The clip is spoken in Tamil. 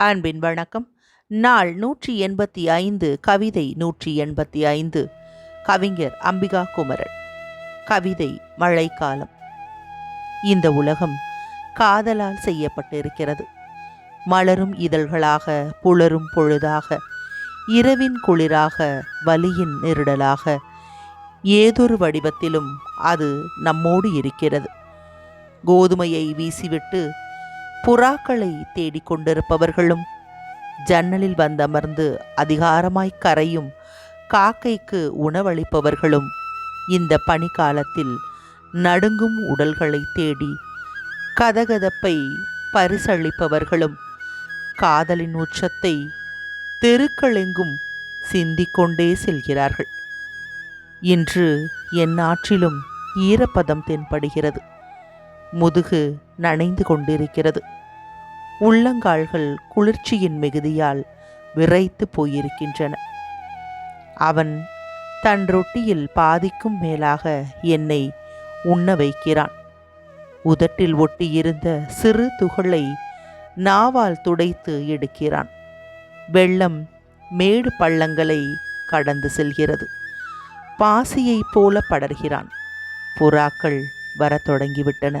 அன்பின் வணக்கம். நாள் நூற்றி எண்பத்தி ஐந்து கவிதை நூற்றி எண்பத்தி ஐந்து கவிஞர் அம்பிகா குமரன். கவிதை மழைக்காலம். இந்த உலகம் காதலால் செய்யப்பட்டிருக்கிறது. மலரும் இதழ்களாக புலரும் பொழுதாக இரவின் குளிராக வலியின் நெருடலாக ஏதொரு வடிவத்திலும் அது நம்மோடு இருக்கிறது. கோதுமையை வீசிவிட்டு புறாக்களை தேடிக் கொண்டிருப்பவர்களும் ஜன்னலில் வந்தமர்ந்து அதிகாரமாய் கரையும் காக்கைக்கு உணவளிப்பவர்களும் இந்த பனிக்காலத்தில் நடுங்கும் உடல்களை தேடி கதகதப்பை பரிசளிப்பவர்களும் காதலின் உச்சத்தை தெருக்களெங்கும் சிந்திக்கொண்டே செல்கிறார்கள். இன்று என் ஆற்றிலும் ஈரப்பதம் தென்படுகிறது. முதுகு நனைந்து கொண்டிருக்கிறது. உள்ளங்கால்கள் குளிர்ச்சியின் மிகுதியால் விரைத்து போயிருக்கின்றன. அவன் தன் ரொட்டியில் பாதிக்கும் மேலாக என்னை உண்ண வைக்கிறான். உதட்டில் ஒட்டியிருந்த சிறு துகளை நாவால் துடைத்து எடுக்கிறான். வெள்ளம் மேடு பள்ளங்களை கடந்து செல்கிறது. பாசியைப் போல படர்கிறான். புறாக்கள் வரத் தொடங்கிவிட்டன.